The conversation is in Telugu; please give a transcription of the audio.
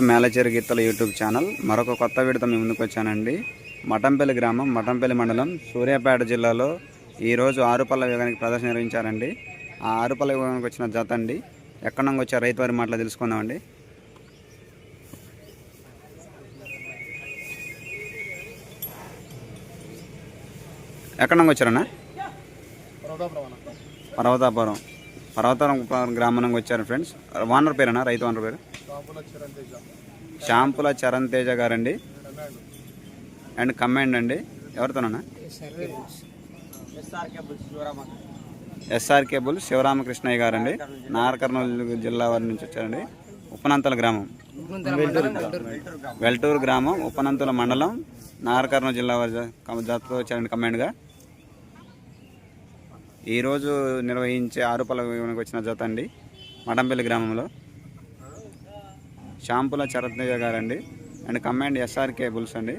మేలచేరు గీతల యూట్యూబ్ ఛానల్. మరొక కొత్త వీడితో మీ ముందుకు వచ్చానండి. మఠంపల్లి గ్రామం మఠంపల్లి మండలం సూర్యాపేట జిల్లాలో ఈరోజు ఆరుపల్ల యోగానికి ప్రదర్శన నిర్వహించారండి. ఆ ఆరుపల్ల యోగానికి వచ్చిన జత అండి. ఎక్కడి నుంచి వచ్చే రైతు వారి మాటలు తెలుసుకుందామండి. ఎక్కడి నుంచి వచ్చారన్నా? పర్వతాపురం. పర్వతాపురం గ్రామం నుంచి వచ్చారు ఫ్రెండ్స్ ఓనర్ పేరేనా? రైతు ఓనర్ పేరు? షాంపుల చరణ్ తేజ గారండి. అండ్ కమాండ్ అండి. ఎవరితోనన్నా? ఎస్ఆర్ కేబుల్ శివరామకృష్ణయ్య గారండి. నాగర్ కర్నూలు జిల్లా వారి నుంచి వచ్చారండి. ఉపనంతల గ్రామం. వెల్టూరు గ్రామం. ఉపనంతుల మండలం నాగర్ కర్నూలు జిల్లా వారి జ- జతతో వచ్చారండి కమాండ్గా ఈరోజు నిర్వహించే ఆరుపల వచ్చిన జత అండి. మఠంపల్లి గ్రామంలో. షాంపుల చరతేజ గారండి. అండ్ కమాండ్ ఎస్ఆర్ కేబుల్స్ అండి.